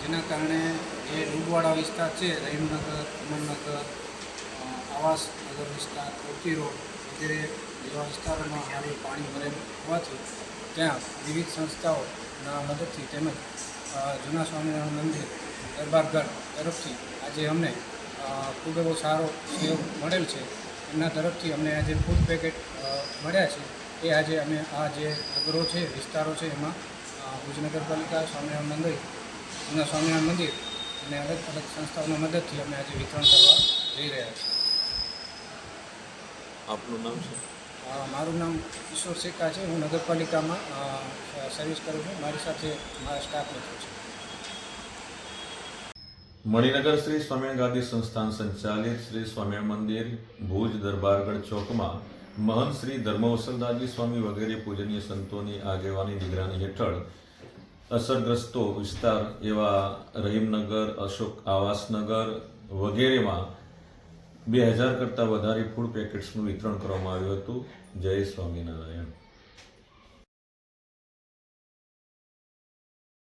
જેના કારણે જે ડૂબવાળા વિસ્તાર છે રહીમનગર ઉમરનગર આવાસનગર વિસ્તાર ઓટી રોડ વગેરે જેવા વિસ્તારોમાં હાલે પાણી ભરેલું હોવાથી ત્યાં વિવિધ સંસ્થાઓના મદદથી તેમજ જૂના સ્વામિનારાયણ મંદિર દરબારગઢ તરફથી આજે અમને ખૂબ એવો સારો સહયોગ મળેલ છે. એમના તરફથી અમને આજે ફૂડ પેકેટ મળ્યા છે. એ આજે અમે, આ જે નગરો છે, વિસ્તારો છે, એમાં ભુજનગરપાલિકા ભુજ નગરપાલિકા, સ્વામિનારાયણ મંદિર, જૂના સ્વામિનારાયણ મંદિર અને અલગ અલગ સંસ્થાઓની મદદથી અમે આજે વિતરણ કરવા જઈ રહ્યા છીએ. આપનું નામ છે મારું નામ કિશોર શેખા છે. હું નગરપાલિકામાં સર્વિસ કરું છું. મારી સાથે મારા સ્ટાફ મિત્રો છે. મણિનગર શ્રી સ્વામિનારાયણ ગાંધી સંસ્થાન સંચાલિત શ્રી સ્વામિનારાયણ મંદિર, ભુજ દરબારગઢ ચોકમાં મહંત શ્રી ધર્મવસલદાસજી સ્વામી વગેરે પૂજનીય સંતોની આગેવાની નિગરાની હેઠળ અસરગ્રસ્તો વિસ્તાર એવા રહીમનગર, અશોક આવાસનગર વગેરેમાં બે હજાર કરતાં વધારે ફૂડ પેકેટ્સનું વિતરણ કરવામાં આવ્યું હતું. જય સ્વામિનારાયણ.